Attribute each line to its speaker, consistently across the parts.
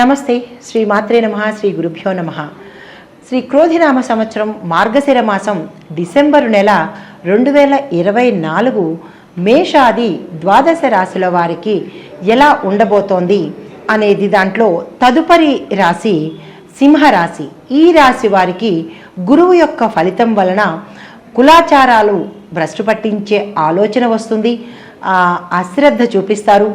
Speaker 1: నమస్తే. శ్రీ మాత్రే నమ శ్రీ గురుభ్యో నమ. శ్రీ క్రోధినామ సంవత్సరం మార్గశిర మాసం డిసెంబరు నెల రెండు వేల ఇరవై నాలుగు మేషాది ద్వాదశ రాశుల వారికి ఎలా ఉండబోతోంది అనేది దాంట్లో తదుపరి రాశి సింహరాశి. ఈ రాశి వారికి గురువు యొక్క ఫలితం వలన కులాచారాలు భ్రష్టు పట్టించే ఆలోచన వస్తుంది. అశ్రద్ధ చూపిస్తారు.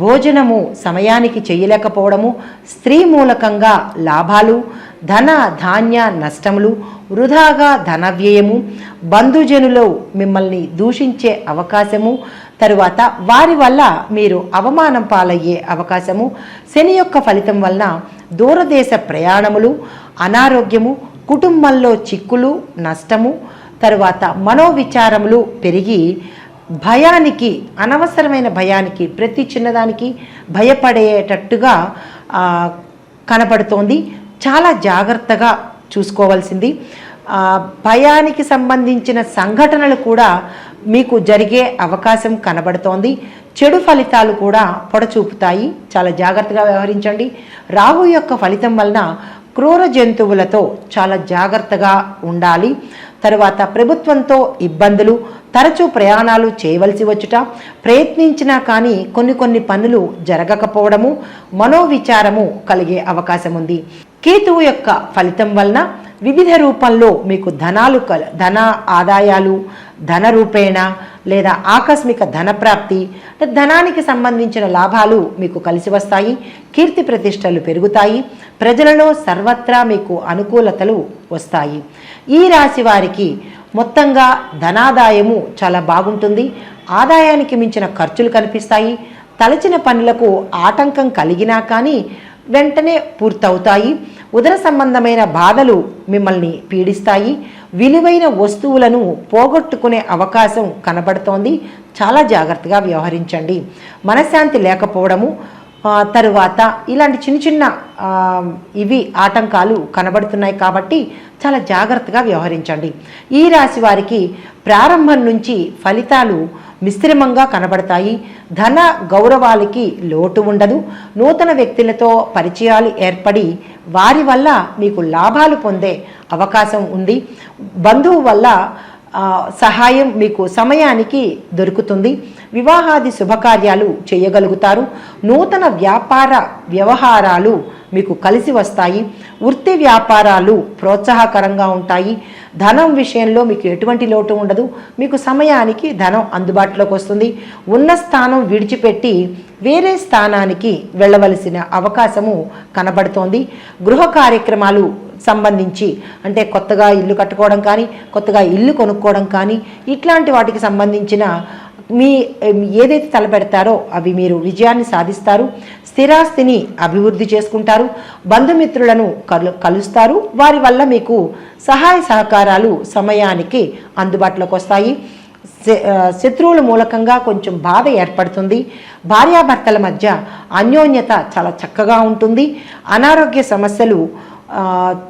Speaker 1: భోజనము సమయానికి చేయలేకపోవడము స్త్రీ మూలకంగా లాభాలు ధన ధాన్య నష్టములు వృధాగా ధన వ్యయము బంధుజనులు మిమ్మల్ని దూషించే అవకాశము తరువాత వారి వల్ల మీరు అవమానం పాలయ్యే అవకాశము శని యొక్క ఫలితం వలన దూరదేశ ప్రయాణములు అనారోగ్యము కుటుంబంలో చిక్కులు నష్టము తరువాత మనోవిచారములు పెరిగి భయానికి అనవసరమైన భయానికి ప్రతి చిన్నదానికి భయపడేటట్టుగా కనపడుతోంది. చాలా జాగ్రత్తగా చూసుకోవాల్సింది. భయానికి సంబంధించిన సంఘటనలు కూడా మీకు జరిగే అవకాశం కనబడుతోంది. చెడు ఫలితాలు కూడా పొడచూపుతాయి. చాలా జాగ్రత్తగా వ్యవహరించండి. రాహు యొక్క ఫలితం వలన క్రూర జంతువులతో చాలా జాగ్రత్తగా ఉండాలి. తరువాత ప్రభుత్వంతో ఇబ్బందులు తరచూ ప్రయాణాలు చేయవలసి వచ్చుట ప్రయత్నించినా కానీ కొన్ని కొన్ని పనులు జరగకపోవడము మనోవిచారము కలిగే అవకాశం ఉంది కేతువు యొక్క ఫలితం వలన వివిధ రూపంలో మీకు ధనాలు కల ధన ఆదాయాలు ధన రూపేణ లేదా ఆకస్మిక ధన ప్రాప్తి అంటే ధనానికి సంబంధించిన లాభాలు మీకు కలిసి వస్తాయి కీర్తి ప్రతిష్టలు పెరుగుతాయి ప్రజలలో సర్వత్రా మీకు అనుకూలతలు వస్తాయి. ఈ రాశి వారికి మొత్తంగా ధనాదాయము చాలా బాగుంటుంది ఆదాయానికి మించిన ఖర్చులు కనిపిస్తాయి తలచిన పనులకు ఆటంకం కలిగినా కానీ వెంటనే పూర్తవుతాయి. ఉదర సంబంధమైన బాధలు మిమ్మల్ని పీడిస్తాయి. విలువైన వస్తువులను పోగొట్టుకునే అవకాశం కనబడుతోంది. చాలా జాగ్రత్తగా వ్యవహరించండి. మనశ్శాంతి లేకపోవడము తరువాత ఇలాంటి చిన్న చిన్న ఇవి ఆటంకాలు కనబడుతున్నాయి కాబట్టి చాలా జాగ్రత్తగా వ్యవహరించండి. ఈ రాశి వారికి ప్రారంభం నుంచి ఫలితాలు మిశ్రమంగా కనబడతాయి. ధన గౌరవాలకి లోటు ఉండదు. నూతన వ్యక్తులతో పరిచయాలు ఏర్పడి వారి వల్ల మీకు లాభాలు పొందే అవకాశం ఉంది. బంధువు వల్ల సహాయం మీకు సమయానికి దొరుకుతుంది. వివాహాది శుభకార్యాలు చేయగలుగుతారు. నూతన వ్యాపార వ్యవహారాలు మీకు కలిసి వస్తాయి. వృత్తి వ్యాపారాలు ప్రోత్సాహకరంగా ఉంటాయి. ధనం విషయంలో మీకు ఎటువంటి లోటు ఉండదు. మీకు సమయానికి ధనం అందుబాటులోకి వస్తుంది. ఉన్న స్థానం విడిచిపెట్టి వేరే స్థానానికి వెళ్ళవలసిన అవకాశము కనబడుతోంది. గృహ కార్యక్రమాలు సంబంధించి అంటే కొత్తగా ఇల్లు కట్టుకోవడం కానీ కొత్తగా ఇల్లు కొనుక్కోవడం కానీ ఇట్లాంటి వాటికి సంబంధించిన మీ ఏదైతే తలపెడతారో అవి మీరు విజయాన్ని సాధిస్తారు స్థిరాస్తిని అభివృద్ధి చేసుకుంటారు బంధుమిత్రులను కలు కలుస్తారు వారి వల్ల మీకు సహాయ సహకారాలు సమయానికి అందుబాటులోకి వస్తాయి. శ- శత్రువుల మూలకంగా కొంచెం బాధ ఏర్పడుతుంది. భార్యాభర్తల మధ్య అన్యోన్యత చాలా చక్కగా ఉంటుంది. అనారోగ్య సమస్యలు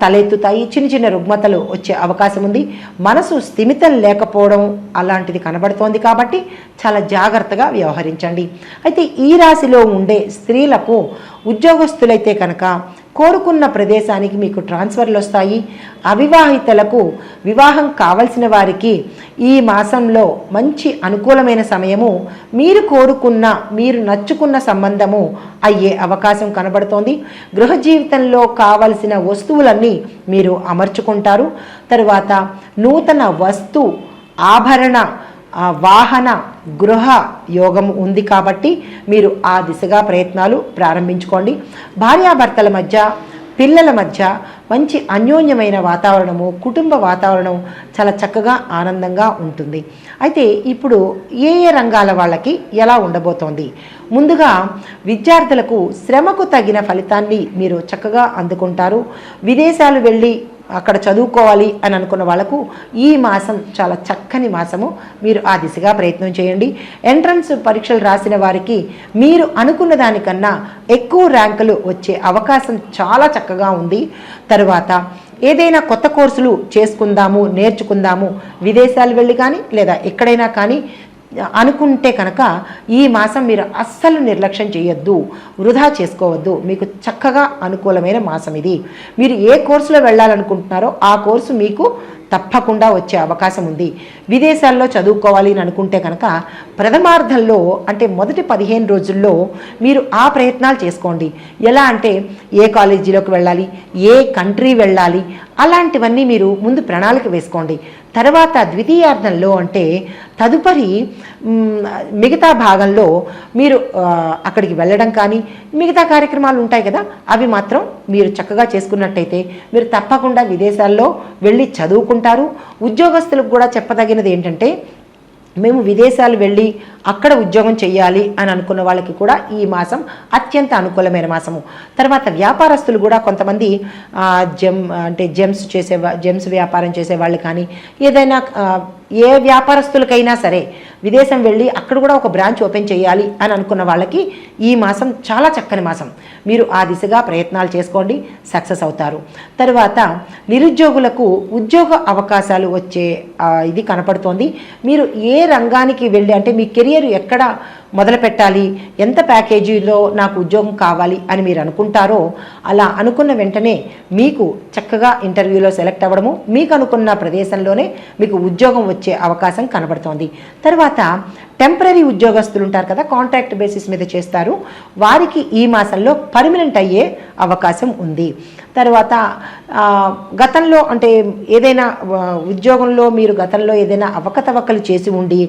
Speaker 1: తలెత్తుతాయి. చిన్న చిన్న రుగ్మతలు వచ్చే అవకాశం ఉంది. మనసు స్థిమితం లేకపోవడం అలాంటిది కనబడుతోంది కాబట్టి చాలా జాగ్రత్తగా వ్యవహరించండి. అయితే ఈ రాశిలో ఉండే స్త్రీలకు ఉద్యోగస్తులైతే కనుక కోరుకున్న ప్రదేశానికి మీకు ట్రాన్స్ఫర్లు వస్తాయి. అవివాహితలకు వివాహం కావలసిన వారికి ఈ మాసంలో మంచి అనుకూలమైన సమయము. మీరు కోరుకున్న మీరు నచ్చుకున్న సంబంధము అయ్యే అవకాశం కనబడుతోంది. గృహ జీవితంలో కావలసిన వస్తువులన్నీ మీరు అమర్చుకుంటారు. తరువాత నూతన వస్తు ఆభరణ ఆ వాహన గృహ యోగం ఉంది కాబట్టి మీరు ఆ దిశగా ప్రయత్నాలు ప్రారంభించుకోండి. భార్యాభర్తల మధ్య పిల్లల మధ్య మంచి అన్యోన్యమైన వాతావరణము కుటుంబ వాతావరణం చాలా చక్కగా ఆనందంగా ఉంటుంది. అయితే ఇప్పుడు ఏ ఏ రంగాల వాళ్ళకి ఎలా ఉండబోతోంది? ముందుగా విద్యార్థులకు శ్రమకు తగిన ఫలితాన్ని మీరు చక్కగా అందుకుంటారు. విదేశాలు వెళ్ళి అక్కడ చదువుకోవాలి అని అనుకున్న వాళ్ళకు ఈ మాసం చాలా చక్కని మాసము. మీరు ఆ దిశగా ప్రయత్నం చేయండి. ఎంట్రన్స్ పరీక్షలు రాసిన వారికి మీరు అనుకున్న దానికన్నా ఎక్కువ ర్యాంకులు వచ్చే అవకాశం చాలా చక్కగా ఉంది. తరువాత ఏదైనా కొత్త కోర్సులు చేసుకుందాము నేర్చుకుందాము విదేశాలు వెళ్ళి కానీ లేదా ఎక్కడైనా కానీ అనుకుంటే కనుక ఈ మాసం మీరు అస్సలు నిర్లక్ష్యం చేయొద్దు వృధా చేసుకోవద్దు. మీకు చక్కగా అనుకూలమైన మాసం ఇది. మీరు ఏ కోర్సులో వెళ్ళాలనుకుంటున్నారో ఆ కోర్సు మీకు తప్పకుండా వచ్చే అవకాశం ఉంది. విదేశాల్లో చదువుకోవాలి అని అనుకుంటే కనుక ప్రథమార్థంలో అంటే మొదటి పదిహేను రోజుల్లో మీరు ఆ ప్రయత్నాలు చేసుకోండి. ఎలా అంటే ఏ కాలేజీలోకి వెళ్ళాలి ఏ కంట్రీ వెళ్ళాలి అలాంటివన్నీ మీరు ముందు ప్రణాళిక వేసుకోండి. తర్వాత ద్వితీయార్థంలో అంటే తదుపరి మిగతా భాగంలో మీరు అక్కడికి వెళ్ళడం కానీ మిగతా కార్యక్రమాలు ఉంటాయి కదా అవి మాత్రం మీరు చక్కగా చేసుకున్నట్టయితే మీరు తప్పకుండా విదేశాల్లో వెళ్ళి చదువుకుంటారు. ఉద్యోగస్తులకు కూడా చెప్పదగినది ఏంటంటే మేము విదేశాలు వెళ్ళి అక్కడ ఉద్యోగం చేయాలి అని అనుకున్న వాళ్ళకి కూడా ఈ మాసం అత్యంత అనుకూలమైన మాసము. తర్వాత వ్యాపారస్తులు కూడా కొంతమంది జెమ్ అంటే జెమ్స్ చేసే జెమ్స్ వ్యాపారం చేసే వాళ్ళు కానీ ఏదైనా ఏ వ్యాపారస్తులకైనా సరే విదేశం వెళ్ళి అక్కడ కూడా ఒక బ్రాంచ్ ఓపెన్ చేయాలి అని అనుకున్న వాళ్ళకి ఈ మాసం చాలా చక్కని మాసం. మీరు ఆ దిశగా ప్రయత్నాలు చేసుకోండి సక్సెస్ అవుతారు. తర్వాత నిరుద్యోగులకు ఉద్యోగ అవకాశాలు వచ్చే ఇది కనపడుతోంది. మీరు ఏ రంగానికి వెళ్ళి అంటే మీ కెరియర్ ఎక్కడ మొదలు పెట్టాలి ఎంత ప్యాకేజీలో నాకు ఉద్యోగం కావాలి అని మీరు అనుకుంటారో అలా అనుకున్న వెంటనే మీకు చక్కగా ఇంటర్వ్యూలో సెలెక్ట్ అవ్వడము మీకు అనుకున్న ప్రదేశంలోనే మీకు ఉద్యోగం వచ్చే అవకాశం కనబడుతోంది. తర్వాత టెంపరీ ఉద్యోగస్తులు ఉంటారు కదా కాంట్రాక్ట్ బేసిస్ మీద చేస్తారు. వారికి ఈ మాసంలో పర్మనెంట్ అయ్యే అవకాశం ఉంది. తర్వాత గతంలో అంటే ఏదైనా ఉద్యోగంలో మీరు గతంలో ఏదైనా అవకతవకలు చేసి ఉండి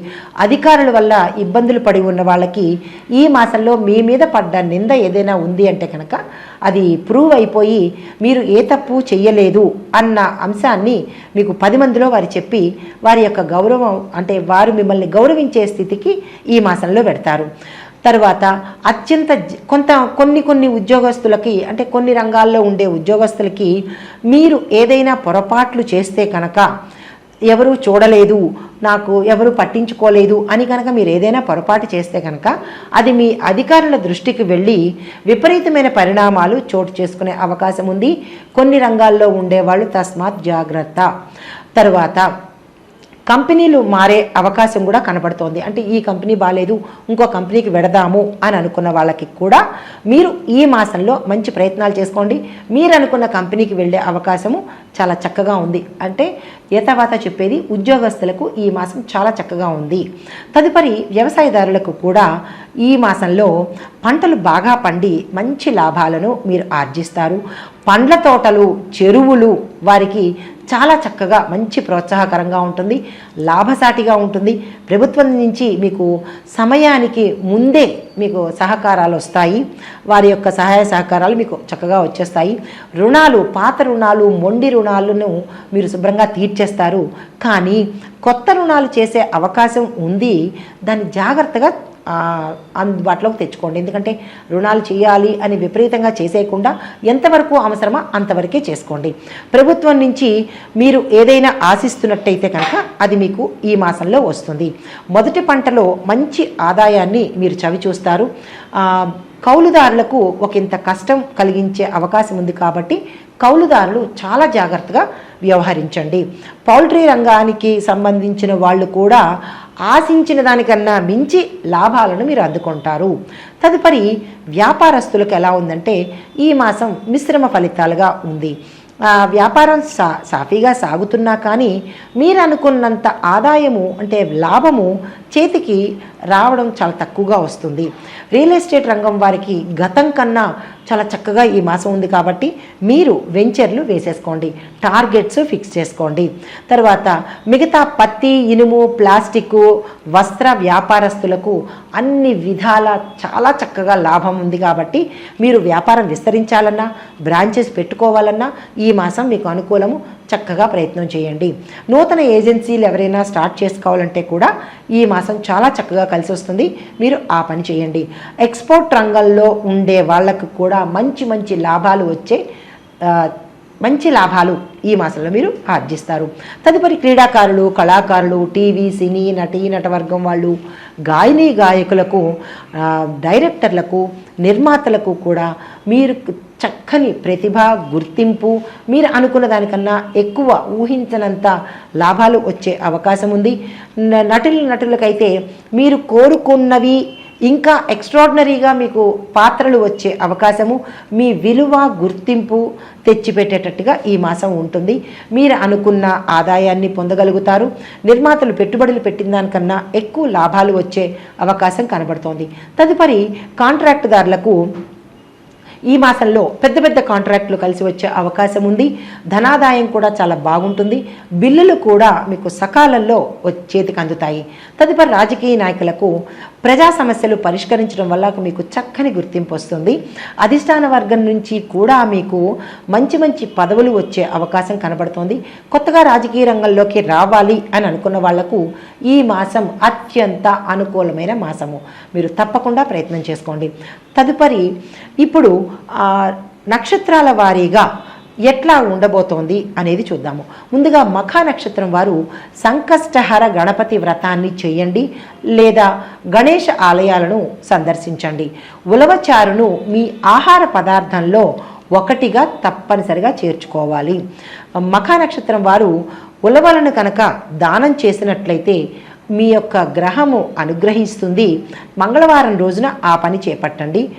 Speaker 1: అధికారుల వల్ల ఇబ్బందులు పడి ఉన్న వాళ్ళకి ఈ మాసంలో మీ మీద పడ్డ నింద ఏదైనా ఉంది అంటే కనుక అది ప్రూవ్ అయిపోయి మీరు ఏ తప్పు చెయ్యలేదు అన్న అంశాన్ని మీకు పది మందిలో వారు చెప్పి వారి యొక్క గౌరవం అంటే వారు మిమ్మల్ని గౌరవించే స్థితికి ఈ మాసంలో పెడతారు. తర్వాత అత్యంత జ- కొంత కొన్ని కొన్ని ఉద్యోగస్తులకి అంటే కొన్ని రంగాల్లో ఉండే ఉద్యోగస్తులకి మీరు ఏదైనా పొరపాట్లు చేస్తే కనుక ఎవరు చూడలేదు నాకు ఎవరు పట్టించుకోలేదు అని కనుక మీరు ఏదైనా పొరపాటు చేస్తే కనుక అది మీ అధికారుల దృష్టికి వెళ్ళి విపరీతమైన పరిణామాలు చోటు చేసుకునే అవకాశం ఉంది. కొన్ని రంగాల్లో ఉండేవాళ్ళు తస్మాత్ జాగ్రత్త. తర్వాత కంపెనీలు మారే అవకాశం కూడా కనబడుతోంది. అంటే ఈ కంపెనీ బాగాలేదు ఇంకో కంపెనీకి వెడదాము అని అనుకున్న వాళ్ళకి కూడా మీరు ఈ మాసంలో మంచి ప్రయత్నాలు చేసుకోండి. మీరు అనుకున్న కంపెనీకి వెళ్ళే అవకాశము చాలా చక్కగా ఉంది. అంటే యథావాత చెప్పేది ఉద్యోగస్తులకు ఈ మాసం చాలా చక్కగా ఉంది. తదుపరి వ్యవసాయదారులకు కూడా ఈ మాసంలో పంటలు బాగా పండి మంచి లాభాలను మీరు ఆర్జిస్తారు. పండ్ల తోటలు చెరువులు వారికి చాలా చక్కగా మంచి ప్రోత్సాహకరంగా ఉంటుంది. లాభసాటిగా ఉంటుంది. ప్రభుత్వం నుంచి మీకు సమయానికి ముందే మీకు సహకారాలు వస్తాయి. వారి యొక్క సహాయ సహకారాలు మీకు చక్కగా వచ్చేస్తాయి. రుణాలు పాత రుణాలు మొండి రుణాలను మీరు శుభ్రంగా తీర్చి ఇచ్చేస్తారు కానీ కొత్త రుణాలు చేసే అవకాశం ఉంది. దాన్ని జాగ్రత్తగా అందుబాటులోకి తెచ్చుకోండి. ఎందుకంటే రుణాలు చేయాలి అని విపరీతంగా చేసేయకుండా ఎంతవరకు అవసరమో అంతవరకే చేసుకోండి. ప్రభుత్వం నుంచి మీరు ఏదైనా ఆశిస్తున్నట్టయితే కనుక అది మీకు ఈ మాసంలో వస్తుంది. మొదటి పంటలో మంచి ఆదాయాన్ని మీరు చవి చూస్తారు. కౌలుదారులకు ఒక ఇంత కష్టం కలిగించే అవకాశం ఉంది కాబట్టి కౌలుదారులు చాలా జాగ్రత్తగా వ్యవహరించండి. పౌల్ట్రీ రంగానికి సంబంధించిన వాళ్ళు కూడా ఆశించిన దానికన్నా మించి లాభాలను మీరు అందుకుంటారు. తదుపరి వ్యాపారస్తులకు ఎలా ఉందంటే ఈ మాసం మిశ్రమ ఫలితాలుగా ఉంది. వ్యాపారం సా సాఫీగా సాగుతున్నా కానీ మీరు అనుకున్నంత ఆదాయము అంటే లాభము చేతికి రావడం చాలా తక్కువగా వస్తుంది. రియల్ ఎస్టేట్ రంగం వారికి గతం కన్నా చాలా చక్కగా ఈ మాసం ఉంది కాబట్టి మీరు వెంచర్లు వేసేసుకోండి టార్గెట్స్ ఫిక్స్ చేసుకోండి. తర్వాత మిగతా పత్తి ఇనుము ప్లాస్టిక్ వస్త్ర వ్యాపారస్తులకు అన్ని విధాల చాలా చక్కగా లాభం ఉంది కాబట్టి మీరు వ్యాపారం విస్తరించాలన్నా బ్రాంచెస్ పెట్టుకోవాలన్నా ఈ ఈ మాసం మీకు అనుకూలము చక్కగా ప్రయత్నం చేయండి. నూతన ఏజెన్సీలు ఎవరైనా స్టార్ట్ చేసుకోవాలంటే కూడా ఈ మాసం చాలా చక్కగా కలిసి వస్తుంది. మీరు ఆ పని చేయండి. ఎక్స్పోర్ట్ రంగంలో ఉండే వాళ్ళకు కూడా మంచి మంచి లాభాలు వచ్చే మంచి లాభాలు ఈ మాసంలో మీరు ఆర్జిస్తారు. తదుపరి క్రీడాకారులు కళాకారులు టీవీ సినీ నటీ నటవర్గం వాళ్ళు గాయని గాయకులకు డైరెక్టర్లకు నిర్మాతలకు కూడా మీరు చక్కని ప్రతిభ గుర్తింపు మీరు అనుకున్న దానికన్నా ఎక్కువ ఊహించనంత లాభాలు వచ్చే అవకాశం ఉంది. న- నటుల నటులకైతే మీరు కోరుకున్నవి ఇంకా ఎక్స్ట్రాడినరీగా మీకు పాత్రలు వచ్చే అవకాశము. మీ విలువ గుర్తింపు తెచ్చిపెట్టేటట్టుగా ఈ మాసం ఉంటుంది. మీరు అనుకున్న ఆదాయాన్ని పొందగలుగుతారు. నిర్మాతలు పెట్టుబడులు పెట్టిన దానికన్నా ఎక్కువ లాభాలు వచ్చే అవకాశం కనబడుతోంది. తదుపరి కాంట్రాక్టుదారులకు ఈ మాసంలో పెద్ద పెద్ద కాంట్రాక్టులు కలిసి వచ్చే అవకాశం ఉంది. ధనాదాయం కూడా చాలా బాగుంటుంది. బిల్లులు కూడా మీకు సకాలంలో వ- చేతికి అందుతాయి. తదుపరి రాజకీయ నాయకులకు ప్రజా సమస్యలు పరిష్కరించడం వల్ల మీకు చక్కని గుర్తింపు వస్తుంది. అధిష్టాన వర్గం నుంచి కూడా మీకు మంచి మంచి పదవులు వచ్చే అవకాశం కనబడుతోంది. కొత్తగా రాజకీయ రంగంలోకి రావాలి అని అనుకున్న వాళ్ళకు ఈ మాసం అత్యంత అనుకూలమైన మాసము. మీరు తప్పకుండా ప్రయత్నం చేసుకోండి. తదుపరి ఇప్పుడు నక్షత్రాల వారీగా ఎట్లా ఉండబోతోంది అనేది చూద్దాము. ముందుగా మఖ నక్షత్రం వారు సంకష్టహర గణపతి వ్రతాన్ని చేయండి లేదా గణేష ఆలయాలను సందర్శించండి. ఉలవచారును మీ ఆహార పదార్థంలో ఒకటిగా తప్పనిసరిగా చేర్చుకోవాలి. మఖ నక్షత్రం వారు ఉలవలను కనుక దానం చేసినట్లయితే మీ యొక్క గ్రహము అనుగ్రహిస్తుంది. మంగళవారం రోజున ఆ పని చేపట్టండి.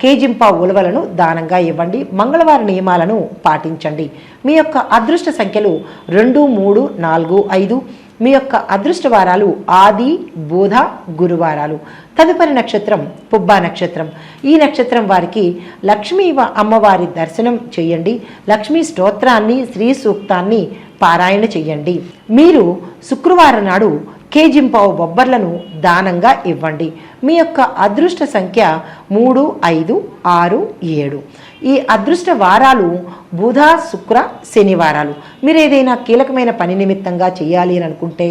Speaker 1: కేజింపా ఉలవలను దానంగా ఇవ్వండి. మంగళవార నియమాలను పాటించండి. మీ యొక్క అదృష్ట సంఖ్యలు రెండు మూడు నాలుగు ఐదు. మీ యొక్క అదృష్ట వారాలు ఆది బోధ గురువారాలు. తదుపరి నక్షత్రం పుబ్బా నక్షత్రం. ఈ నక్షత్రం వారికి లక్ష్మీ అమ్మవారి దర్శనం చేయండి. లక్ష్మీ స్తోత్రాన్ని శ్రీ సూక్తాన్ని పారాయణ చెయ్యండి మీరు శుక్రవారం నాడు కేజింపావు బొబ్బర్లను దానంగా ఇవ్వండి. మీ యొక్క అదృష్ట సంఖ్య మూడు ఐదు ఆరు ఏడు. ఈ అదృష్ట వారాలు బుధ శుక్ర శనివారాలు మీరు ఏదైనా కీలకమైన పని నిమిత్తంగా చేయాలి అని అనుకుంటే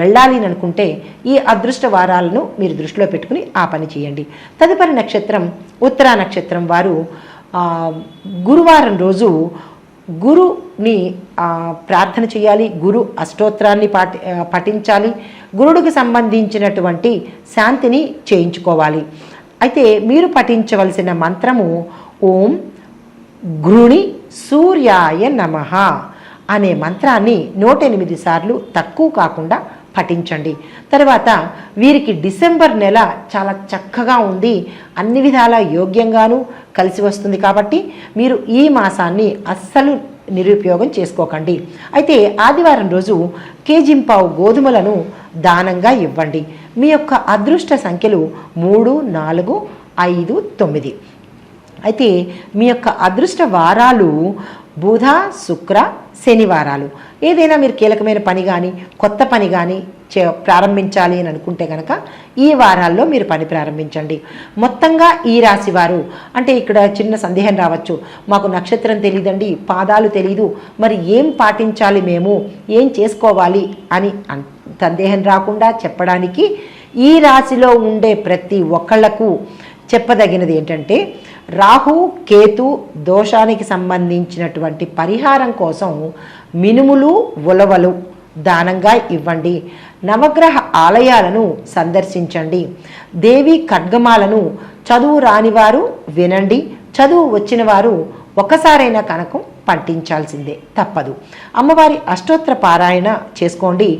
Speaker 1: వెళ్ళాలి అని అనుకుంటే ఈ అదృష్ట వారాలను మీరు దృష్టిలో పెట్టుకుని ఆ పని చేయండి. తదుపరి నక్షత్రం ఉత్తరా నక్షత్రం వారు గురువారం రోజు గురుని ప్రార్థన చేయాలి గురు అష్టోత్తరాన్ని పాటి పఠించాలి గురుడికి సంబంధించినటువంటి శాంతిని చేయించుకోవాలి. అయితే మీరు పఠించవలసిన మంత్రము ఓం గృణి సూర్యాయ నమః అనే మంత్రాన్ని నూట ఎనిమిది సార్లు తక్కువ కాకుండా పఠించండి. తర్వాత వీరికి డిసెంబర్ నెల చాలా చక్కగా ఉంది. అన్ని విధాల యోగ్యంగాను కలిసి వస్తుంది కాబట్టి మీరు ఈ మాసాన్ని అస్సలు నిరుపయోగం చేసుకోకండి. అయితే ఆదివారం రోజు కేజింపావు గోధుమలను దానంగా ఇవ్వండి. మీ యొక్క అదృష్ట సంఖ్యలు మూడు నాలుగు ఐదు తొమ్మిది. అయితే మీ యొక్క అదృష్ట వారాలు బుధ శుక్ర శనివారాలు ఏదైనా మీరు కీలకమైన పని కానీ కొత్త పని కానీ చే ప్రారంభించాలి అని అనుకుంటే కనుక ఈ వారాల్లో మీరు పని ప్రారంభించండి. మొత్తంగా ఈ రాశి వారు అంటే ఇక్కడ చిన్న సందేహం రావచ్చు. మాకు నక్షత్రం తెలియదండి పాదాలు తెలియదు మరి ఏం పాటించాలి మేము? ఏం చేసుకోవాలి? అని సందేహం రాకుండా చెప్పడానికి ఈ రాశిలో ఉండే ప్రతి ఒక్కళ్ళకు చెప్పదగినది ఏంటంటే రాహు కేతు దోషానికి సంబంధించినటువంటి పరిహారం కోసం మినుములు ఉలవలు దానంగా ఇవ్వండి. నవగ్రహ ఆలయాలను సందర్శించండి. దేవి ఖడ్గమాలను చదువు రానివారు వినండి. చదువు వచ్చిన వారు ఒకసారైనా కనకం పట్టించాల్సిందే తప్పదు. అమ్మవారి అష్టోత్తర పారాయణ చేసుకోండి.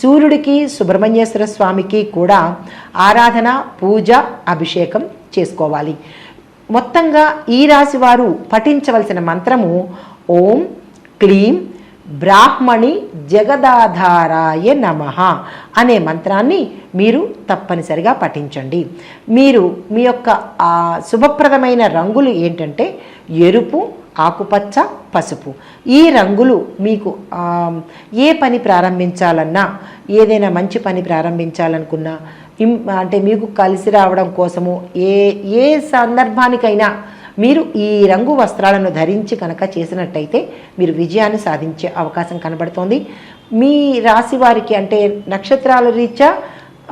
Speaker 1: సూర్యుడికి సుబ్రహ్మణ్యేశ్వర స్వామికి కూడా ఆరాధన పూజ అభిషేకం చేసుకోవాలి. మొత్తంగా ఈ రాశి వారు పఠించవలసిన మంత్రము ఓం క్లీం బ్రాహ్మణి జగదాధారాయ నమ అనే మంత్రాన్ని మీరు తప్పనిసరిగా పఠించండి. మీరు మీ యొక్క శుభప్రదమైన రంగులు ఏంటంటే ఎరుపు ఆకుపచ్చ పసుపు. ఈ రంగులు మీకు ఏ పని ప్రారంభించాలన్నా ఏదైనా మంచి పని ప్రారంభించాలనుకున్నా అంటే మీకు కలిసి రావడం కోసము ఏ ఏ సందర్భానికైనా మీరు ఈ రంగు వస్త్రాలను ధరించి కనుక చేసినట్టయితే మీరు విజయాన్ని సాధించే అవకాశం కనబడుతోంది. మీ రాశి వారికి అంటే నక్షత్రాల రీత్యా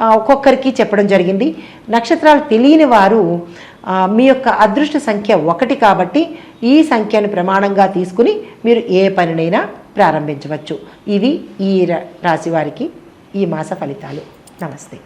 Speaker 1: ఒక్కొక్కరికి చెప్పడం జరిగింది. నక్షత్రాలు తెలియని వారు మీ యొక్క అదృష్ట సంఖ్య ఒకటి కాబట్టి ఈ సంఖ్యను ప్రమాణంగా తీసుకుని మీరు ఏ పనినైనా ప్రారంభించవచ్చు. ఇవి ఈ రా- రాశి వారికి ఈ మాస ఫలితాలు. నమస్తే.